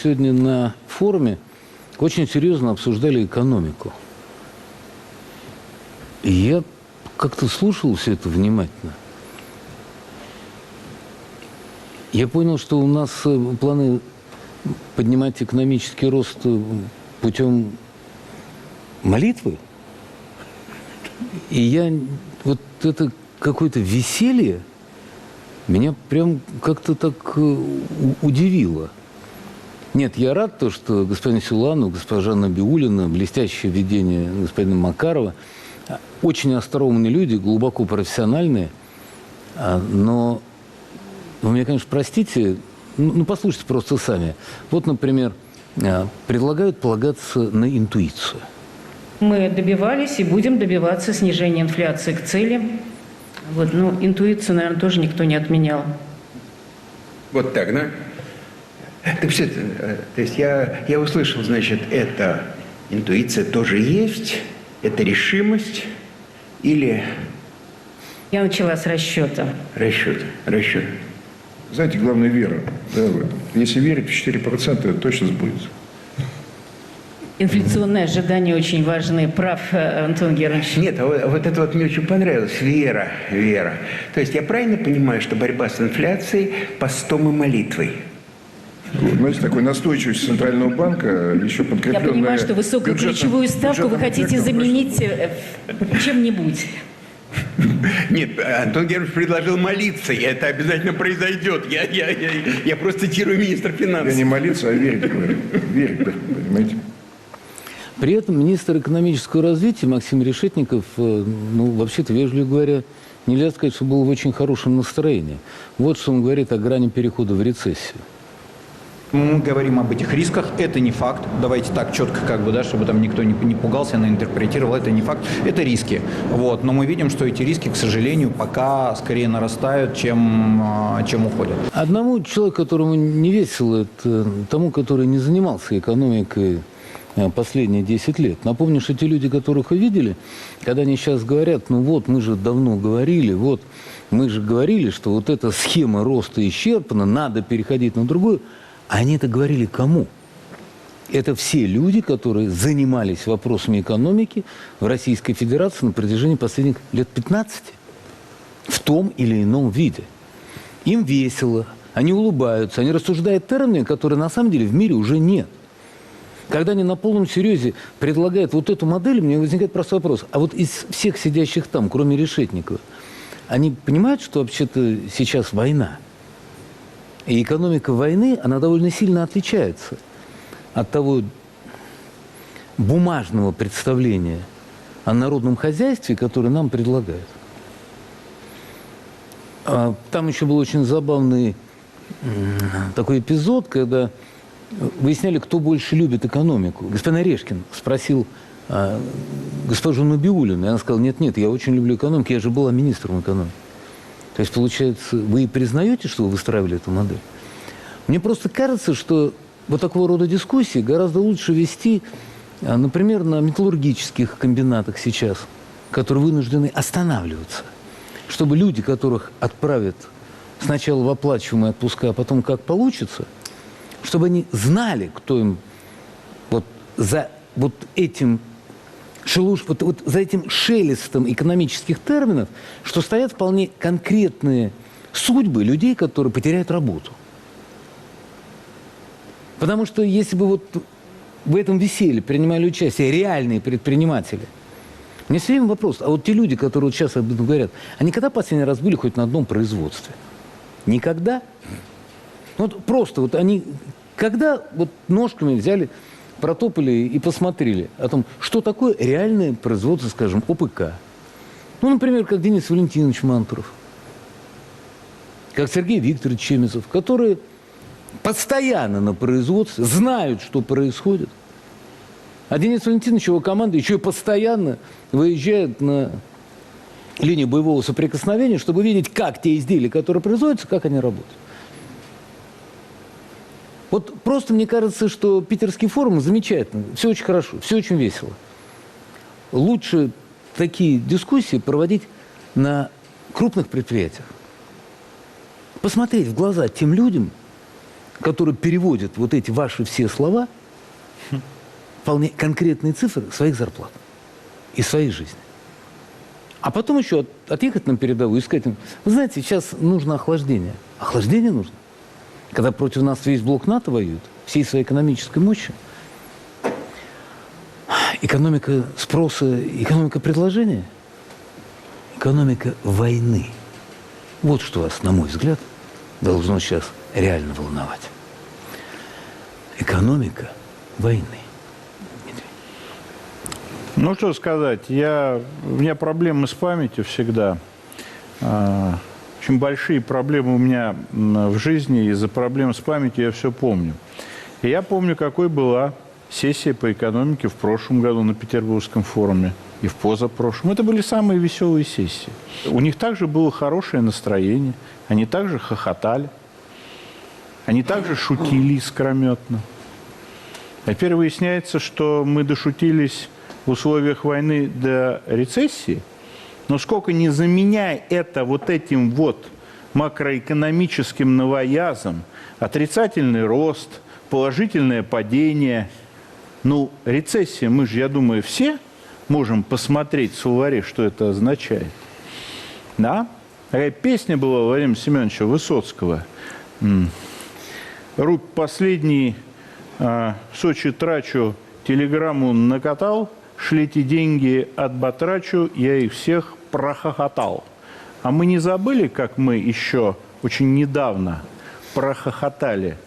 Сегодня на форуме очень серьезно обсуждали экономику. И я как-то слушал все это внимательно. Я понял, что у нас э, планы поднимать экономический рост э, путем молитвы. И я вот это какое-то веселье меня прям как-то так э, удивило. Нет, я рад, то, что господин Силуанов, госпожа Набиулина, блестящее ведение господина Макарова, очень остроумные люди, глубоко профессиональные, а, но вы меня, конечно, простите, ну, ну, послушайте просто сами. Вот, например, а, предлагают полагаться на интуицию. Мы добивались и будем добиваться снижения инфляции к цели. Вот, ну, интуицию, наверное, тоже никто не отменял. Вот так, да? Так все, э, то есть я, я услышал, значит, это интуиция тоже есть, это решимость или Я начала с расчета. расчет, расчет. Знаете, главное вера. Да, в этом. Если верить в 4%, это точно сбудется. Инфляционные ожидания очень важны. Прав, э, Антон Германович. Нет, а вот, вот это вот мне очень понравилось, вера, вера. То есть я правильно понимаю, что борьба с инфляцией постом и молитвой? Вот, Знаете, такой настойчивость Центрального банка, еще Я подкрепленная... понимаю, что высокую бюджетным- ключевую ставку вы хотите заменить э, чем-нибудь. Нет, Антон Германович предложил молиться, и это обязательно произойдет. Я, я, я, я просто цитирую министра Я финансов. не молиться, а верить, говорю. Верить, понимаете? При этом министр экономического развития Максим Решетников, э, ну, вообще-то, вежливо говоря, нельзя сказать, что был в очень хорошем настроении. Вот что он говорит о грани перехода в рецессию. Мы говорим об этих рисках, это не факт. Давайте так четко, как бы, да, чтобы там никто не, не пугался, не интерпретировал, это не факт, это риски. Вот. Но мы видим, что эти риски, к сожалению, пока скорее нарастают, чем, а, чем уходят. Одному человеку, которому не весело, это тому, который не занимался экономикой э, последние 10 лет. Напомню, что те люди, которых вы видели, когда они сейчас говорят, ну вот, мы же давно говорили, вот, мы же говорили, что вот эта схема роста исчерпана, надо переходить на другую. Они это говорили кому? Это все люди, которые занимались вопросами экономики в Российской Федерации на протяжении последних лет 15 в том или ином виде. Им весело, они улыбаются, они рассуждают терминами, которые на самом деле в мире уже нет. Когда они на полном серьезе предлагают вот эту модель, мне возникает простой вопрос. А вот из всех сидящих там, кроме Решетникова, они понимают, что вообще-то сейчас война? И экономика войны, она довольно сильно отличается от того бумажного представления о народном хозяйстве, которое нам предлагают. А, Там еще был очень забавный такой эпизод, когда выясняли, кто больше любит экономику. Господин Орешкин спросил а, госпожу Набиулину, и она сказала, нет-нет, я очень люблю экономику, я же была министром экономики. То есть, получается, вы и признаете, что вы выстраивали эту модель? Мне просто кажется, что вот такого рода дискуссии гораздо лучше вести, а, например, на металлургических комбинатах сейчас, которые вынуждены останавливаться, чтобы люди, которых отправят сначала в оплачиваемые отпуска, а потом как получится, чтобы они знали, кто им вот за вот этим шелуш, вот, вот за этим шелестом экономических терминов, что стоят вполне конкретные судьбы людей, которые потеряют работу. Потому что если бы вот в этом веселье принимали участие реальные предприниматели, меня все время вопрос, а вот те люди, которые вот сейчас об этом говорят, они когда последний раз были хоть на одном производстве? Никогда? Ну, Вот просто вот они, когда вот ножками взяли, протопали и посмотрели о том, что такое реальное производство, скажем, ОПК. Ну, например, как Денис Валентинович Мантуров, как Сергей Викторович Чемезов, которые постоянно на производстве, знают, что происходит. А Денис Валентинович его команда еще и постоянно выезжают на линию боевого соприкосновения, чтобы видеть, как те изделия, которые производятся, как они работают. Вот просто мне кажется, что питерский форум замечательно, все очень хорошо, все очень весело. Лучше такие дискуссии проводить на крупных предприятиях. Посмотреть в глаза тем людям, который переводит вот эти ваши все слова, вполне конкретные цифры своих зарплат и своей жизни. А потом еще от- отъехать на передовую и сказать им, вы знаете, сейчас нужно охлаждение. Охлаждение нужно. Когда против нас весь блок НАТО воюет, всей своей экономической мощью, экономика спроса, экономика предложения, экономика войны. Вот что вас, на мой взгляд, должно сейчас реально волновать. Экономика войны. Ну, что сказать, я, у меня проблемы с памятью всегда. Очень большие проблемы у меня в жизни. Из-за проблем с памятью я все помню. И я помню, какой была сессия по экономике в прошлом году на Петербургском форуме и в позапрошлом. Это были самые веселые сессии. У них также было хорошее настроение. Они также хохотали. Они также шутили искрометно. А теперь выясняется, что мы дошутились в условиях войны до рецессии, но сколько не заменяй это вот этим вот макроэкономическим новоязом, отрицательный рост, положительное падение, ну, рецессия, мы же, я думаю, все можем посмотреть в словаре, что это означает. Да? Такая песня была Владимира Семеновича Высоцкого. М. Рубь последний а, в Сочи трачу, телеграмму накатал, шлите деньги от батрачу, я их всех прохохотал. А мы не забыли, как мы еще очень недавно прохохотали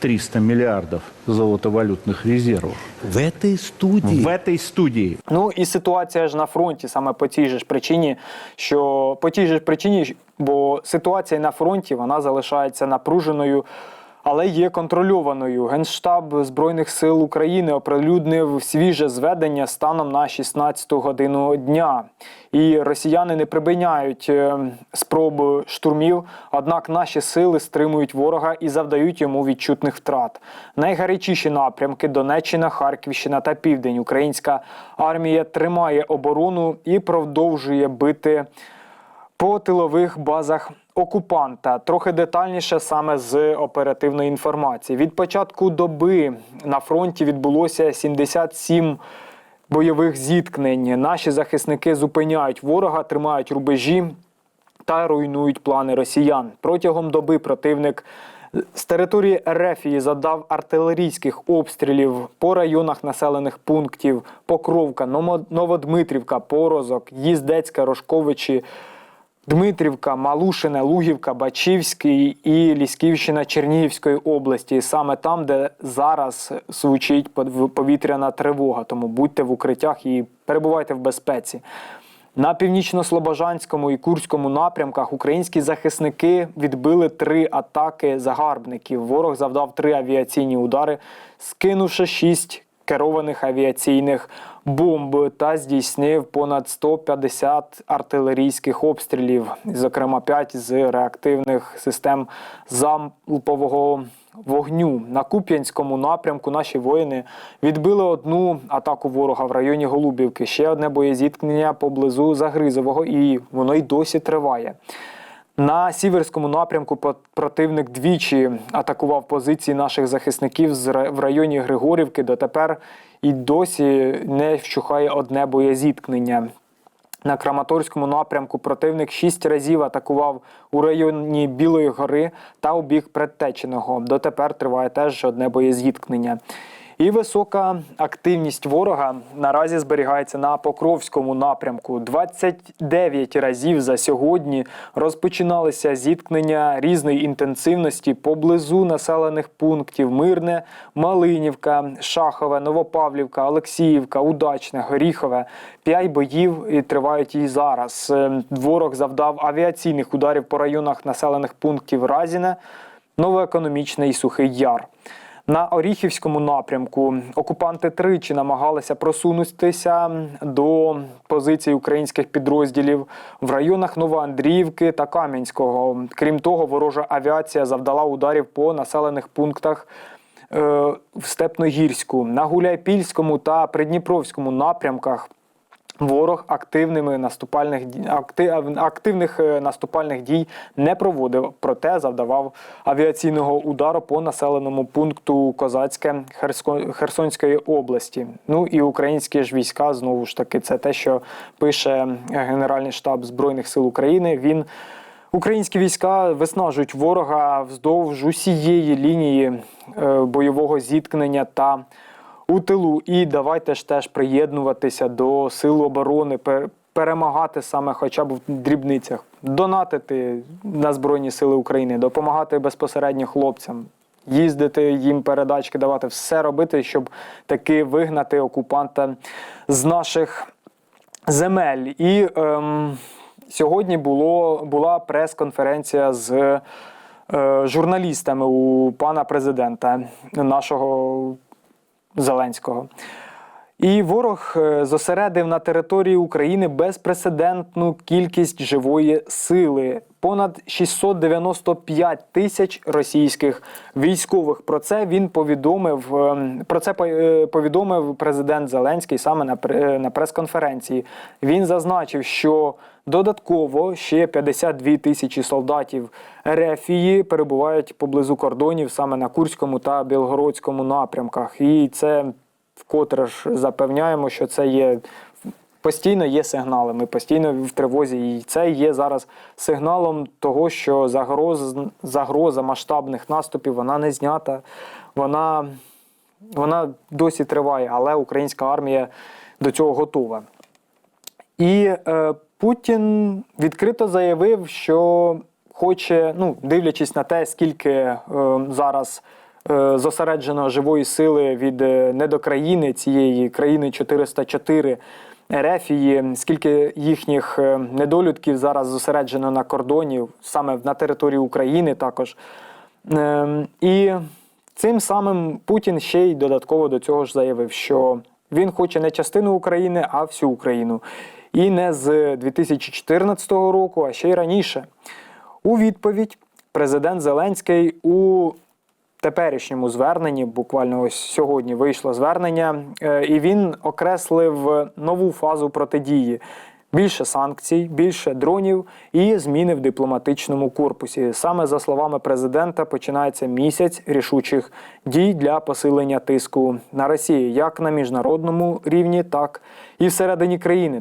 300 миллиардов золотовалютных резервов. В этой студии В этой студии Ну і ситуація ж на фронті саме по тій же ж причині, що по тій же ж причині, бо ситуація на фронті вона залишається напруженою. Але є контрольованою. Генштаб Збройних сил України оприлюднив свіже зведення станом на 16 годину дня. І росіяни не припиняють е, спроб штурмів, однак наші сили стримують ворога і завдають йому відчутних втрат. Найгарячіші напрямки Донеччина, Харківщина та Південь. Українська армія тримає оборону і продовжує бити по тилових базах окупанта. Трохи детальніше саме з оперативної інформації. Від початку доби на фронті відбулося 77 бойових зіткнень. Наші захисники зупиняють ворога, тримають рубежі та руйнують плани росіян. Протягом доби противник з території Ерефії задав артилерійських обстрілів по районах населених пунктів Покровка, Новодмитрівка, Порозок, Їздецька, Рожковичі. Дмитрівка, Малушине, Лугівка, Бачівський і Лісківщина Чернігівської області, саме там, де зараз звучить повітряна тривога. Тому будьте в укриттях і перебувайте в безпеці. На північно-слобожанському і Курському напрямках українські захисники відбили три атаки загарбників. Ворог завдав три авіаційні удари, скинувши шість керованих авіаційних бомб та здійснив понад 150 артилерійських обстрілів, зокрема 5 з реактивних систем залпового вогню. На Куп'янському напрямку наші воїни відбили одну атаку ворога в районі Голубівки, ще одне боєзіткнення поблизу Загризового, і воно й досі триває. На сіверському напрямку противник двічі атакував позиції наших захисників в районі Григорівки. Дотепер і досі не вщухає одне боєзіткнення. На Краматорському напрямку противник шість разів атакував у районі Білої гори та у бік Предтеченого. Дотепер триває теж одне боєзіткнення. І висока активність ворога наразі зберігається на Покровському напрямку. 29 разів за сьогодні розпочиналися зіткнення різної інтенсивності поблизу населених пунктів: Мирне, Малинівка, Шахове, Новопавлівка, Олексіївка, Удачне, Горіхове. П'ять боїв і тривають і зараз. Е, Ворог завдав авіаційних ударів по районах населених пунктів Разіне, Новоекономічне і Сухий Яр. На Оріхівському напрямку окупанти тричі намагалися просунутися до позицій українських підрозділів в районах Новоандріївки та Кам'янського. Крім того, ворожа авіація завдала ударів по населених пунктах е, в Степногірську, на Гуляйпільському та Придніпровському напрямках. Ворог активними наступальних активних е, наступальних дій не проводив, проте завдавав авіаційного удару по населеному пункту Козацьке Херсонської області. Ну і українські ж війська знову ж таки це те, що пише Генеральний штаб збройних сил України. Він Українські війська виснажують ворога вздовж усієї лінії е, бойового зіткнення та у тилу. І давайте ж теж приєднуватися до сил оборони, перемагати саме хоча б в дрібницях, донатити на Збройні Сили України, допомагати безпосередньо хлопцям. Їздити їм передачки, давати все робити, щоб таки вигнати окупанта з наших земель. І ем, сьогодні було, була прес-конференція з е, журналістами у пана президента нашого Зеленського. І ворог е, зосередив на території України безпрецедентну кількість живої сили. Понад 695 тисяч російських військових. Про це він повідомив. ем, Про це е, повідомив президент Зеленський саме е, на прес-конференції. Він зазначив, що додатково ще 52 тисячі солдатів Рефії перебувають поблизу кордонів саме на Курському та Білгородському напрямках. І це вкотре ж запевняємо, що це є постійно є сигнали. Ми постійно в тривозі, і це є зараз сигналом того, що загроз, загроза масштабних наступів вона не знята, вона, вона досі триває, але українська армія до цього готова. І е, Путін відкрито заявив, що хоче, ну, дивлячись на те, скільки е, зараз зосереджено живої сили від е, недокраїни цієї країни 404 Ерефії, скільки їхніх е, недолюдків зараз зосереджено на кордоні, саме на території України також. І цим самим Путін ще й додатково до цього ж заявив, що він хоче не частину України, а всю Україну. І не з 2014 року, а ще й раніше. У відповідь президент Зеленський у теперішньому зверненні, буквально ось сьогодні вийшло звернення, е, і він окреслив нову фазу протидії. Більше санкцій, більше дронів і зміни в дипломатичному корпусі. Саме за словами президента, починається місяць рішучих дій для посилення тиску на Росію як на міжнародному рівні, так і всередині країни.